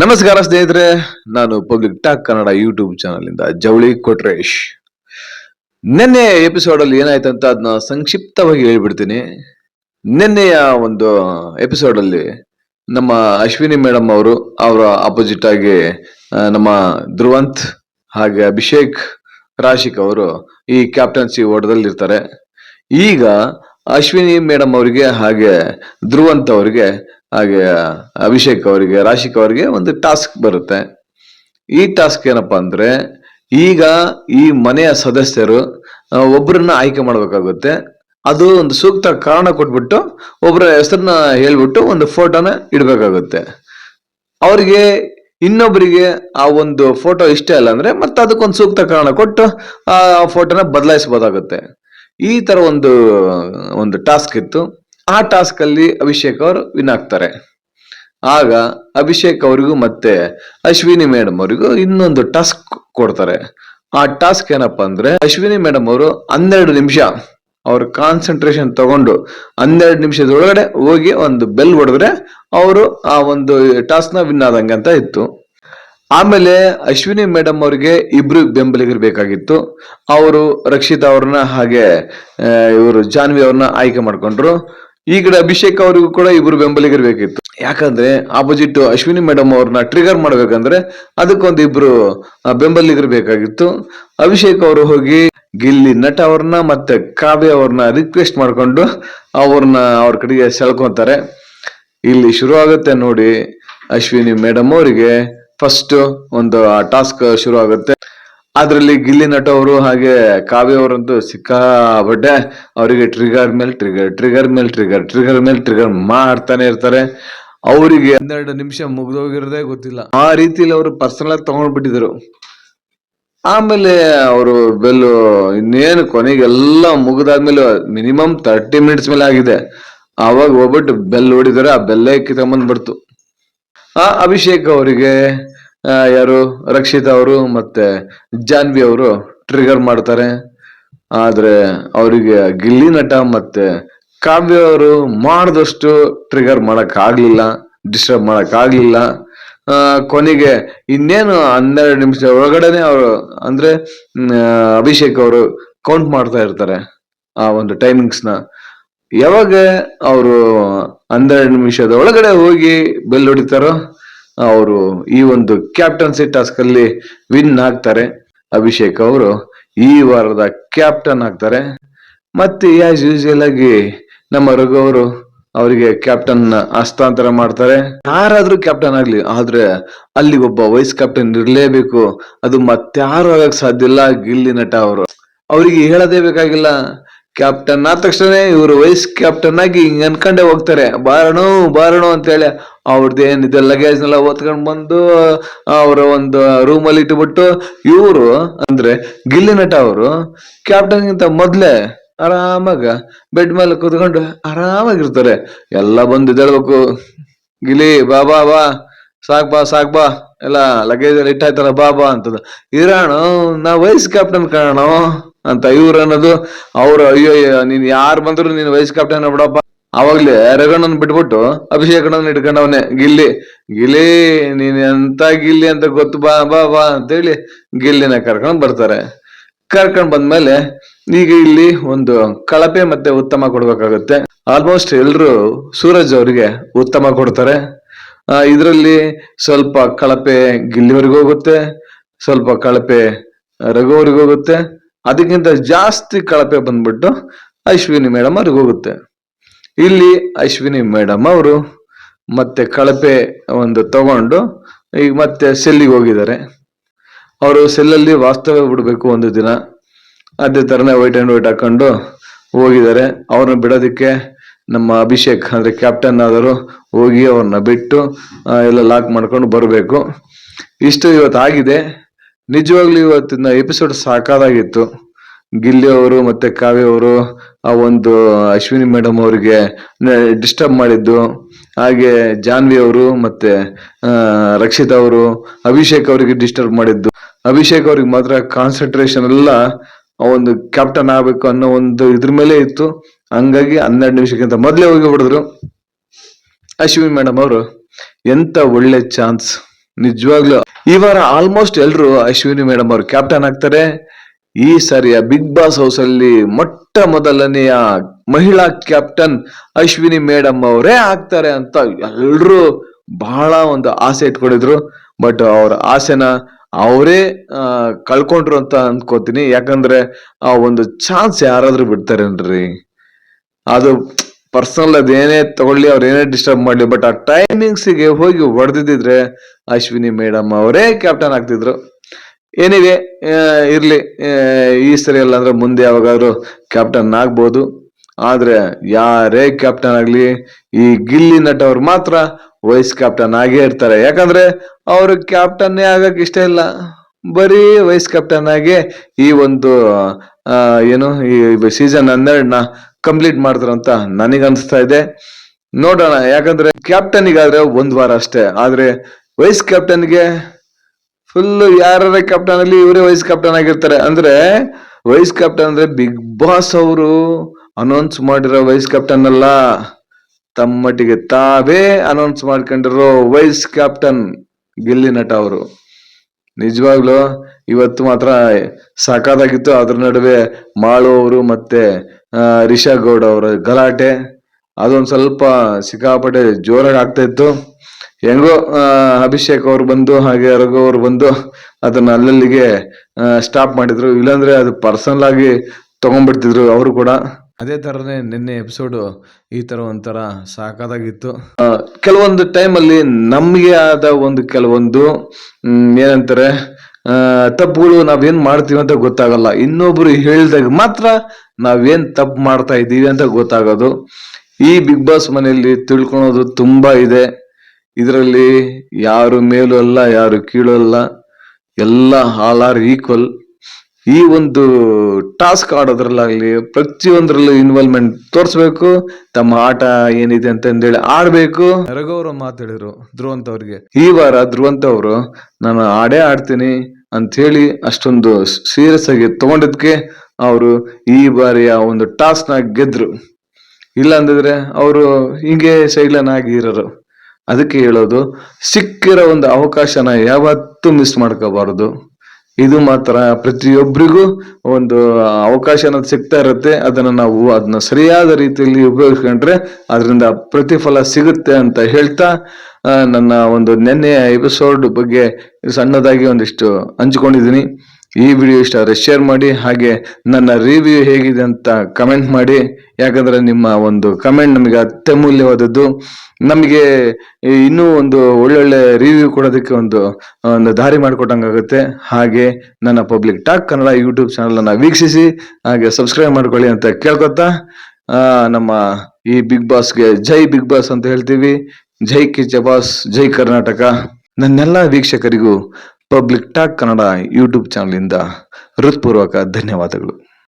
ನಮಸ್ಕಾರ ಸ್ನೇಹಿತರೆ, ನಾನು public talk Kannada YouTube channel ಇಂದ ಜವಳಿ ಕೊಟ್ರೇಶ್. ನಿನ್ನೆ ಎಪಿಸೋಡ್ ಅಲ್ಲಿ ಏನಾಯ್ತು ಅಂತ ಅದನ್ನ ಸಂಕ್ಷಿಪ್ತವಾಗಿ ಹೇಳ್ಬಿಡ್ತೀನಿ. ನಿನ್ನೆಯ ಒಂದು ಎಪಿಸೋಡ್ ಅಲ್ಲಿ ನಮ್ಮ ಅಶ್ವಿನಿ ಮೇಡಮ್ ಅವರು, ಅವರ ಅಪೋಸಿಟ್ ಆಗಿ ನಮ್ಮ ಧ್ರುವಂತ್ ಹಾಗೆ ಅಭಿಷೇಕ್ ರಾಶಿಕ್ ಅವರು ಈ ಕ್ಯಾಪ್ಟನ್ಸಿ ಓಟದಲ್ಲಿ ಇರ್ತಾರೆ ಈಗ ಅಶ್ವಿನಿ ಮೇಡಮ್ ಅವರಿಗೆ ಹಾಗೆ ಧ್ರುವಂತ್ ಅವರಿಗೆ ಹಾಗೆ, ಅಭಿಷೇಕ್ ಅವರಿಗೆ, ರಾಶಿಕ್ ಅವರಿಗೆ ಒಂದು ಟಾಸ್ಕ್ ಬರುತ್ತೆ. ಈ ಟಾಸ್ಕ್ ಏನಪ್ಪಾ ಅಂದ್ರೆ, ಈಗ ಈ ಮನೆಯ ಸದಸ್ಯರು ಒಬ್ಬರನ್ನ ಆಯ್ಕೆ ಮಾಡಬೇಕಾಗುತ್ತೆ. ಅದು ಒಂದು ಸೂಕ್ತ ಕಾರಣ ಕೊಟ್ಬಿಟ್ಟು ಒಬ್ಬರ ಹೆಸರನ್ನ ಹೇಳ್ಬಿಟ್ಟು ಒಂದು ಫೋಟೋನ ಇಡಬೇಕಾಗುತ್ತೆ. ಅವ್ರಿಗೆ ಇನ್ನೊಬ್ಬರಿಗೆ ಆ ಒಂದು ಫೋಟೋ ಇಷ್ಟ ಇಲ್ಲ ಅಂದ್ರೆ, ಮತ್ತೆ ಅದಕ್ಕೊಂದು ಸೂಕ್ತ ಕಾರಣ ಕೊಟ್ಟು ಆ ಫೋಟೋನ ಬದಲಾಯಿಸಬಹುದಾಗುತ್ತೆ. ಈ ತರ ಒಂದು ಒಂದು ಟಾಸ್ಕ್ ಇತ್ತು. ಆ ಟಾಸ್ಕ್ ಅಲ್ಲಿ ಅಭಿಷೇಕ್ ಅವರು ವಿನ್ ಆಗ್ತಾರೆ. ಆಗ ಅಭಿಷೇಕ್ ಅವರಿಗೂ ಮತ್ತೆ ಅಶ್ವಿನಿ ಮೇಡಮ್ ಅವರಿಗೂ ಇನ್ನೊಂದು ಟಾಸ್ಕ್ ಕೊಡ್ತಾರೆ. ಆ ಟಾಸ್ಕ್ ಏನಪ್ಪಾ ಅಂದ್ರೆ ಅಶ್ವಿನಿ ಮೇಡಮ್ ಅವರು ಹನ್ನೆರಡು ನಿಮಿಷ ಅವ್ರ ಕಾನ್ಸಂಟ್ರೇಷನ್ ತಗೊಂಡು ಹನ್ನೆರಡು ನಿಮಿಷದೊಳಗಡೆ ಹೋಗಿ ಒಂದು ಬೆಲ್ ಹೊಡೆದ್ರೆ ಅವರು ಆ ಒಂದು ಟಾಸ್ಕ್ನ ವಿನ್ ಆದಂಗೆ ಅಂತ ಇತ್ತು. ಆಮೇಲೆ ಅಶ್ವಿನಿ ಮೇಡಮ್ ಅವರಿಗೆ ಇಬ್ರು ಬೆಂಬಲಿಗರು ಬೇಕಾಗಿತ್ತು ಅವರು ರಕ್ಷಿತಾ ಅವ್ರನ್ನ ಹಾಗೆ ಇವರು ಜಾನ್ವಿ ಅವ್ರನ್ನ ಆಯ್ಕೆ ಮಾಡ್ಕೊಂಡ್ರು. ಈ ಕಡೆ ಅಭಿಷೇಕ್ ಅವರಿಗೂ ಕೂಡ ಇಬ್ರು ಬೆಂಬಲಿಗರು ಬೇಕಿತ್ತು ಯಾಕಂದ್ರೆ ಆಪೋಸಿಟ್ ಅಶ್ವಿನಿ ಮೇಡಮ್ ಅವ್ರನ್ನ ಟ್ರಿಗರ್ ಮಾಡ್ಬೇಕಂದ್ರೆ ಅದಕ್ಕೊಂದು ಇಬ್ರು ಬೆಂಬಲಿಗರು ಬೇಕಾಗಿತ್ತು ಅಭಿಷೇಕ್ ಅವರು ಹೋಗಿ ಗಿಲ್ಲಿ ನಟ ಅವ್ರನ್ನ ಮತ್ತೆ ಕಾವ್ಯ ಅವ್ರನ್ನ ರಿಕ್ವೆಸ್ಟ್ ಮಾಡ್ಕೊಂಡು ಅವ್ರನ್ನ ಅವ್ರ ಕಡೆಗೆ ಸೆಳ್ಕೊಂತಾರೆ. ಇಲ್ಲಿ ಶುರು ಆಗುತ್ತೆ ನೋಡಿ ಅಶ್ವಿನಿ ಮೇಡಮ್ ಅವರಿಗೆ ಫಸ್ಟ್ ಒಂದು ಟಾಸ್ಕ್ ಶುರು ಆಗುತ್ತೆ ಅದ್ರಲ್ಲಿ ಗಿಲ್ಲಿ ನಟ ಅವರು ಹಾಗೆ ಕಾವ್ಯ ಅವರಂತೂ ಸಿಕ್ಕಾಬಟ್ಟೆ ಅವರಿಗೆ ಟ್ರಿಗರ್ ಮೇಲೆ ಟ್ರಿಗರ್ ಟ್ರಿಗರ್ ಮೇಲೆ ಟ್ರಿಗರ್ ಟ್ರಿಗರ್ ಮೇಲೆ ಟ್ರಿಗರ್ ಮಾಡ್ತಾನೆ ಇರ್ತಾರೆ. ಅವರಿಗೆ ಹನ್ನೆರಡು ನಿಮಿಷ ಮುಗ್ದೋಗಿರೋದೇ ಗೊತ್ತಿಲ್ಲ. ಆ ರೀತಿಯಲ್ಲಿ ಅವರು ಪರ್ಸನಲ್ ಆಗಿ ತಗೊಂಡ್ಬಿಟ್ಟಿದ್ರು. ಆಮೇಲೆ ಅವರು ಬೆಲ್ಲು ಇನ್ನೇನು ಕೊನೆಗೆಲ್ಲ ಮುಗಿದಾದ್ಮೇಲೆ ಮಿನಿಮಮ್ ತರ್ಟಿ ಮಿನಿಟ್ಸ್ ಮೇಲೆ ಆಗಿದೆ. ಅವಾಗ ಹೋಗ್ಬಿಟ್ಟು ಬೆಲ್ ಹೊಡಿದರೆ ಆ ಬೆಲ್ಲೇ ಬರ್ತು ಆ ಅಭಿಷೇಕ್ ಅವರಿಗೆ ಯಾರು? ರಕ್ಷಿತ್ ಅವರು ಮತ್ತೆ ಜಾನ್ವಿ ಅವರು ಟ್ರಿಗರ್ ಮಾಡ್ತಾರೆ. ಆದ್ರೆ ಅವರಿಗೆ ಗಿಲ್ಲಿ ನಟ ಮತ್ತೆ ಕಾವ್ಯ ಅವರು ಮಾಡಿದಷ್ಟು ಟ್ರಿಗರ್ ಮಾಡಕ್ ಆಗ್ಲಿಲ್ಲ ಡಿಸ್ಟರ್ಬ್ ಮಾಡಕ್ ಆಗ್ಲಿಲ್ಲ ಕೊನೆಗೆ ಇನ್ನೇನು ಹನ್ನೆರಡು ನಿಮಿಷ ಒಳಗಡೆನೆ ಅವರು, ಅಂದ್ರೆ ಅಭಿಷೇಕ್ ಅವರು ಕೌಂಟ್ ಮಾಡ್ತಾ ಇರ್ತಾರೆ ಆ ಒಂದು ಟೈಮಿಂಗ್ಸ್ನ. ಯಾವಾಗ ಅವರು ಹನ್ನೆರಡು ನಿಮಿಷದ ಒಳಗಡೆ ಹೋಗಿ ಬೆಲ್ ಹೊಡಿತಾರೋ? ಅವರು ಈ ಒಂದು ಕ್ಯಾಪ್ಟನ್ಸಿ ಟಾಸ್ಕ್ ಅಲ್ಲಿ ವಿನ್ ಆಗ್ತಾರೆ. ಅಭಿಷೇಕ್ ಅವರು ಈ ವಾರದ ಕ್ಯಾಪ್ಟನ್ ಆಗ್ತಾರೆ. ಮತ್ತೆ ಆಸ್ ಯೂಶುವಲ್ ಆಗಿ ನಮ್ಮ ರಘು ಅವರು ಅವರಿಗೆ ಕ್ಯಾಪ್ಟನ್ ಹಸ್ತಾಂತರ ಮಾಡ್ತಾರೆ. ಯಾರಾದ್ರೂ ಕ್ಯಾಪ್ಟನ್ ಆಗ್ಲಿ, ಆದ್ರೆ ಅಲ್ಲಿ ಒಬ್ಬ ವೈಸ್ ಕ್ಯಾಪ್ಟನ್ ಇರಲೇಬೇಕು. ಅದು ಮತ್ತಾರು ಆಗಕ್ ಸಾಧ್ಯ ಇಲ್ಲ ಗಿಲ್ಲಿ ನಟ ಅವರು. ಅವರಿಗೆ ಹೇಳದೇ ಬೇಕಾಗಿಲ್ಲ. ಕ್ಯಾಪ್ಟನ್ ಆದ ತಕ್ಷಣ ಇವರು ವೈಸ್ ಕ್ಯಾಪ್ಟನ್ ಆಗಿ ಹಿಂಗ್ ಅನ್ಕೊಂಡೆ ಹೋಗ್ತಾರೆ. ಬಾರಣು ಬಾರಣು ಅಂತ ಹೇಳಿ ಅವ್ರದ್ದು ಏನಿದೆ ಲಗೇಜ್ ನೆಲ್ಲ ಓದ್ಕೊಂಡ್ ಬಂದು, ಅವರ ಒಂದು ರೂಮ್ ಅಲ್ಲಿ ಇಟ್ಬಿಟ್ಟು ಇವರು ಅಂದ್ರೆ ಗಿಲ್ಲಿ ನಟ ಅವರು ಕ್ಯಾಪ್ಟನ್ ಗಿಂತ ಮೊದ್ಲೇ ಆರಾಮಾಗ ಬೆಡ್ ಮೇಲೆ ಕುತ್ಕೊಂಡು ಆರಾಮಾಗಿರ್ತಾರೆ. ಎಲ್ಲ ಬಂದು ಇದೇಳ್ಬೇಕು. ಗಿಲಿ ಬಾ ಬಾ ಬಾ. ಸಾಕ್ ಬಾ ಸಾಕ್ ಬಾ. ಎಲ್ಲ ಲಗೇಜ್ ಎಲ್ಲ ಇಟ್ಟಾಯ್ತಾರ ಬಾ ಬಾ ಅಂತದ ಇರಾಣು, ನಾ ವೈಸ್ ಕ್ಯಾಪ್ಟನ್ ಕಾಣೋ ಅಂತ ಇವ್ರು ಅನ್ನೋದು ಅವ್ರು, ಅಯ್ಯೋ ನೀನ್ ಯಾರು ಬಂದ್ರು ನೀನ್ ವೈಸ್ ಕ್ಯಾಪ್ಟನ್ ಬಿಡಪ್ಪ ಅವಾಗ್ಲೇ ರಘಣ್ಣನ್ ಬಿಟ್ಬಿಟ್ಟು ಅಭಿಷೇಕಣ್ಣನ್ ಇಟ್ಕೊಂಡವನೆ, ಗಿಲ್ಲಿ ಗಿಲಿ ನೀನ್ ಎಂತ ಗಿಲ್ಲಿ ಅಂತ ಗೊತ್ತು, ಬಾ ಬಾ ಬಾ ಅಂತೇಳಿ ಗಿಲ್ಲಿನ ಕರ್ಕೊಂಡ್ ಬರ್ತಾರೆ. ಕರ್ಕೊಂಡ್ ಬಂದ್ಮೇಲೆ ಈಗ ಇಲ್ಲಿ ಒಂದು ಕಳಪೆ ಮತ್ತೆ ಉತ್ತಮ ಕೊಡ್ಬೇಕಾಗುತ್ತೆ. ಆಲ್ಮೋಸ್ಟ್ ಎಲ್ರು ಸೂರಜ್ ಅವರಿಗೆ ಉತ್ತಮ ಕೊಡ್ತಾರೆ. ಇದ್ರಲ್ಲಿ ಸ್ವಲ್ಪ ಕಳಪೆ ಗಿಲ್ಲಿವರೆಗೂ ಹೋಗುತ್ತೆ, ಸ್ವಲ್ಪ ಕಳಪೆ ರಘುವರೆಗೂ ಹೋಗುತ್ತೆ. ಅದಕ್ಕಿಂತ ಜಾಸ್ತಿ ಕಳಪೆ ಬಂದ್ಬಿಟ್ಟು ಅಶ್ವಿನಿ ಮೇಡಮ್ ಅವ್ರಿಗೆ ಹೋಗುತ್ತೆ. ಇಲ್ಲಿ ಅಶ್ವಿನಿ ಮೇಡಮ್ ಅವರು ಮತ್ತೆ ಕಳಪೆ ಒಂದು ತಗೊಂಡು ಈಗ ಮತ್ತೆ ಸೆಲ್ಲಿಗೆ ಹೋಗಿದ್ದಾರೆ. ಅವರು ಸೆಲ್ಲಲ್ಲಿ ವಾಸ್ತವ್ಯ ಬಿಡಬೇಕು ಒಂದು ದಿನ. ಅದೇ ತರನೇ ವೈಟ್ ಆ್ಯಂಡ್ ವೈಟ್ ಹಾಕೊಂಡು ಹೋಗಿದ್ದಾರೆ. ಅವ್ರನ್ನ ಬಿಡೋದಕ್ಕೆ ನಮ್ಮ ಅಭಿಷೇಕ್ ಅಂದರೆ ಕ್ಯಾಪ್ಟನ್ ಆದರು ಹೋಗಿ ಅವ್ರನ್ನ ಬಿಟ್ಟು ಎಲ್ಲ ಲಾಕ್ ಮಾಡ್ಕೊಂಡು ಬರಬೇಕು. ಇಷ್ಟು ಇವತ್ತು ಆಗಿದೆ ನಿಜವಾಗ್ಲೂ ಇವತ್ತಿನ ಎಪಿಸೋಡ್ ಸಾಕಾದಾಗಿತ್ತು. ಗಿಲ್ಲಿ ಅವರು ಮತ್ತೆ ಕಾವ್ಯ ಅವರು ಆ ಒಂದು ಅಶ್ವಿನಿ ಮೇಡಮ್ ಅವರಿಗೆ ಡಿಸ್ಟರ್ಬ್ ಮಾಡಿದ್ದು. ಹಾಗೆ ಜಾನ್ವಿ ಅವರು ಮತ್ತೆ ರಕ್ಷಿತ್ ಅವರು, ಅಭಿಷೇಕ್ ಅವರಿಗೆ ಡಿಸ್ಟರ್ಬ್ ಮಾಡಿದ್ದು. ಅಭಿಷೇಕ್ ಅವ್ರಿಗೆ ಮಾತ್ರ ಕಾನ್ಸಂಟ್ರೇಷನ್ ಎಲ್ಲ ಒಂದು ಕ್ಯಾಪ್ಟನ್ ಆಗ್ಬೇಕು ಅನ್ನೋ ಒಂದು ಇದ್ರ ಮೇಲೆ ಇತ್ತು. ಹಂಗಾಗಿ ಹನ್ನೆರಡು ನಿಮಿಷಕ್ಕಿಂತ ಮೊದಲೇ ಹೋಗಿ ಬಿಡಿದ್ರು ಅಶ್ವಿನಿ ಮೇಡಮ್ ಅವರು, ಎಂತ ಒಳ್ಳೆ ಚಾನ್ಸ್ ನಿಜವಾಗ್ಲು ಈ ವಾರ ಆಲ್ಮೋಸ್ಟ್ ಎಲ್ರು ಅಶ್ವಿನಿ ಮೇಡಮ್ ಅವರು ಕ್ಯಾಪ್ಟನ್ ಆಗ್ತಾರೆ. ಈ ಸಾರಿಯ ಬಿಗ್ ಬಾಸ್ ಹೌಸ್ ಅಲ್ಲಿ ಮೊಟ್ಟ ಮೊದಲನೆಯ ಮಹಿಳಾ ಕ್ಯಾಪ್ಟನ್ ಅಶ್ವಿನಿ ಮೇಡಮ್ ಅವರೇ ಆಗ್ತಾರೆ ಅಂತ ಎಲ್ರು ಬಹಳ ಒಂದು ಆಸೆ ಇಟ್ಕೊಂಡಿದ್ರು. ಬಟ್ ಅವ್ರ ಆಸೆನ ಅವರೇ ಕಳ್ಕೊಂಡ್ರು ಅಂತ ಅನ್ಕೋತೀನಿ. ಯಾಕಂದ್ರೆ ಆ ಒಂದು ಚಾನ್ಸ್ ಯಾರಾದ್ರೂ ಬಿಡ್ತಾರೇನ್ರಿ? ಅದು ಪರ್ಸನಲ್ ಅದೇನೇ ತಗೊಳ್ಳಿ, ಅವ್ರು ಏನೇ ಡಿಸ್ಟರ್ಬ್ ಮಾಡ್ಲಿ ಬಟ್ ಆ ಟೈಮಿಂಗ್ಸ್ಗೆ ಹೋಗಿ ಹೊಡೆದಿದ್ರೆ ಅಶ್ವಿನಿ ಮೇಡಮ್ ಅವರೇ ಕ್ಯಾಪ್ಟನ್ ಆಗ್ತಿದ್ರು. ಏನಿದೆ ಇರ್ಲಿ ಈ ಸರಿ ಅಲ್ಲ ಅಂದ್ರೆ ಮುಂದೆ ಯಾವಾಗಾದ್ರೂ ಕ್ಯಾಪ್ಟನ್ ಆಗ್ಬೋದು. ಆದ್ರೆ ಯಾರೇ ಕ್ಯಾಪ್ಟನ್ ಆಗ್ಲಿ, ಈ ಗಿಲ್ಲಿ ನಟ ಅವ್ರು ಮಾತ್ರ ವೈಸ್ ಕ್ಯಾಪ್ಟನ್ ಆಗೇ ಇರ್ತಾರೆ. ಯಾಕಂದ್ರೆ ಅವರು ಕ್ಯಾಪ್ಟನ್ನೇ ಆಗಕ್ ಇಷ್ಟ ಇಲ್ಲ. ಬರೀ ವೈಸ್ ಕ್ಯಾಪ್ಟನ್ ಆಗಿ ಈ ಒಂದು ಏನು, ಈ ಸೀಸನ್ ಹನ್ನೆರಡನ್ನ ಕಂಪ್ಲೀಟ್ ಮಾಡಿದ್ರು ನನಗೆ ಅನಿಸ್ತಾ ಇದೆ. ನೋಡೋಣ, ಯಾಕಂದ್ರೆ ಕ್ಯಾಪ್ಟನ್ಗಾದ್ರೆ ಒಂದ್ ವಾರ ಅಷ್ಟೇ. ಆದ್ರೆ ವೈಸ್ ಕ್ಯಾಪ್ಟನ್ಗೆ ಫುಲ್ ಯಾರ ಕ್ಯಾಪ್ಟನ್ ಅಲ್ಲಿ ಇವರೇ ವೈಸ್ ಕ್ಯಾಪ್ಟನ್ ಆಗಿರ್ತಾರೆ. ಅಂದ್ರೆ ವೈಸ್ ಕ್ಯಾಪ್ಟನ್ ಅಂದ್ರೆ ಬಿಗ್ ಬಾಸ್ ಅವರು ಅನೌನ್ಸ್ ಮಾಡಿರೋ ವೈಸ್ ಕ್ಯಾಪ್ಟನ್ ಅಲ್ಲ. ತಮ್ಮಟ್ಟಿಗೆ ತಾವೇ ಅನೌನ್ಸ್ ಮಾಡ್ಕೊಂಡಿರೋ ವೈಸ್ ಕ್ಯಾಪ್ಟನ್ ಗಿಲ್ಲಿ ನಟ ಅವರು. ನಿಜವಾಗ್ಲು ಇವತ್ತು ಮಾತ್ರ ಸಾಕಾದಾಗಿತ್ತು. ಅದ್ರ ನಡುವೆ ಮಾಳು ಅವರು ಮತ್ತೆ ರಿಷಾ ಗೌಡ ಅವರ ಗಲಾಟೆ ಅದೊಂದು ಸ್ವಲ್ಪ ಸಿಕ್ಕಾಪಟ್ಟೆ ಜೋರಾಗಿ ಆಗ್ತಾ ಇತ್ತು. ಹೆಂಗೋ ಅಭಿಷೇಕ್ ಅವ್ರು ಬಂದು ಹಾಗೆ ರಘು ಅವ್ರು ಬಂದು ಅದನ್ನ ಅಲ್ಲಲ್ಲಿಗೆ ಸ್ಟಾಪ್ ಮಾಡಿದ್ರು. ಇಲ್ಲಾಂದ್ರೆ ಅದು ಪರ್ಸನಲ್ ಆಗಿ ತಗೊಂಡ್ಬಿಡ್ತಿದ್ರು ಅವರು ಕೂಡ. ಅದೇ ತರನೇ ನಿನ್ನೆ ಎಪಿಸೋಡ್ ಈ ತರ ಒಂಥರ ಸಾಕಾದಾಗಿತ್ತು. ಕೆಲವೊಂದು ಟೈಮ್ ಅಲ್ಲಿ ನಮ್ಗೆ ಆದ ಒಂದು ಕೆಲವೊಂದು ಏನಂತಾರೆ ತಪ್ಪುಗಳು ನಾವೇನ್ ಮಾಡ್ತೀವಿ ಅಂತ ಗೊತ್ತಾಗಲ್ಲ. ಇನ್ನೊಬ್ರು ಹೇಳಿದಾಗ ಮಾತ್ರ ನಾವೇನ್ ತಪ್ಪು ಮಾಡ್ತಾ ಇದ್ದೀವಿ ಅಂತ ಗೊತ್ತಾಗೋದು. ಈ ಬಿಗ್ ಬಾಸ್ ಮನೆಯಲ್ಲಿ ತಿಳ್ಕೊಳೋದು ತುಂಬಾ ಇದೆ. ಇದರಲ್ಲಿ ಯಾರು ಮೇಲೂ ಅಲ್ಲ ಯಾರು ಕೀಳು ಅಲ್ಲ. ಎಲ್ಲ ಆಲ್ ಆರ್ ಈಕ್ವಲ್. ಈ ಒಂದು ಟಾಸ್ಕ್ ಆಡೋದ್ರಲ್ಲಾಗ್ಲಿ ಪ್ರತಿಯೊಂದರಲ್ಲೂ ಇನ್ವಾಲ್ವ್ಮೆಂಟ್ ತೋರಿಸ್ಬೇಕು. ತಮ್ಮ ಆಟ ಏನಿದೆ ಅಂತಂದೇಳಿ ಆಡ್ಬೇಕು. ರಘುವ್ರ ಮಾತಾಡಿದ್ರು ಧ್ರುವಂತ ಅವ್ರಿಗೆ. ಈ ವಾರ ಧ್ರುವಂತ ಅವರು ನಾನು ಆಡೇ ಆಡ್ತೀನಿ ಅಂತ ಹೇಳಿ ಅಷ್ಟೊಂದು ಸೀರಿಯಸ್ ಆಗಿ ತಗೊಂಡಿದ್ಕೆ ಅವರು ಈ ಬಾರಿಯ ಒಂದು ಟಾಸ್ನ ಗೆದ್ರು. ಇಲ್ಲ ಅಂದಿದ್ರೆ ಅವರು ಹೀಗೆ ಶೈಲನಾಗಿ ಇರೋರು. ಅದಕ್ಕೆ ಹೇಳೋದು, ಸಿಕ್ಕಿರೋ ಒಂದು ಅವಕಾಶನ ಯಾವತ್ತೂ ಮಿಸ್ ಮಾಡ್ಕೋಬಾರದು. ಇದು ಮಾತ್ರ ಪ್ರತಿಯೊಬ್ಬರಿಗೂ ಒಂದು ಅವಕಾಶ ಅನ್ನೋದು ಸಿಗ್ತಾ ಇರುತ್ತೆ. ಅದನ್ನು ನಾವು ಅದನ್ನ ಸರಿಯಾದ ರೀತಿಯಲ್ಲಿ ಉಪಯೋಗಿಸ್ಕೊಂಡ್ರೆ ಅದರಿಂದ ಪ್ರತಿಫಲ ಸಿಗುತ್ತೆ ಅಂತ ಹೇಳ್ತಾ ನನ್ನ ಒಂದು ನೆನ್ನೆಯ ಎಪಿಸೋಡ್ ಬಗ್ಗೆ ಸಣ್ಣದಾಗಿ ಒಂದಿಷ್ಟು ಹಂಚ್ಕೊಂಡಿದ್ದೀನಿ. ಈ ವಿಡಿಯೋ ಇಷ್ಟ ಆದರೆ ಶೇರ್ ಮಾಡಿ, ಹಾಗೆ ನನ್ನ ರಿವ್ಯೂ ಹೇಗಿದೆ ಅಂತ ಕಮೆಂಟ್ ಮಾಡಿ. ಯಾಕಂದರೆ ನಿಮ್ಮ ಒಂದು ಕಮೆಂಟ್ ನಮಗೆ ಅತ್ಯಮೂಲ್ಯವಾದದ್ದು ನಮಗೆ ಇನ್ನೂ ಒಂದು ಒಳ್ಳೊಳ್ಳೆ ರಿವ್ಯೂ ಕೊಡೋದಕ್ಕೆ ಒಂದು ಒಂದು ದಾರಿ ಮಾಡಿಕೊಟ್ಟಂಗಾಗುತ್ತೆ. ಹಾಗೆ ನನ್ನ ಪಬ್ಲಿಕ್ ಟಾಕ್ ಕನ್ನಡ ಯೂಟ್ಯೂಬ್ ಚಾನಲನ್ನು ವೀಕ್ಷಿಸಿ, ಹಾಗೆ ಸಬ್ಸ್ಕ್ರೈಬ್ ಮಾಡ್ಕೊಳ್ಳಿ ಅಂತ ಕೇಳ್ಕೊತಾ ನಮ್ಮ ಈ ಬಿಗ್ ಬಾಸ್ಗೆ ಜೈ ಬಿಗ್ ಬಾಸ್ ಅಂತ ಹೇಳ್ತೀವಿ. ಜೈ ಕಿಚ್ಚ ಬಾಸ್ ಜೈ ಕರ್ನಾಟಕ. ನನ್ನೆಲ್ಲ ವೀಕ್ಷಕರಿಗೂ public talk Kannada YouTube channel ಇಂದ ಹೃತ್ಪೂರ್ವಕ ಧನ್ಯವಾದಗಳು.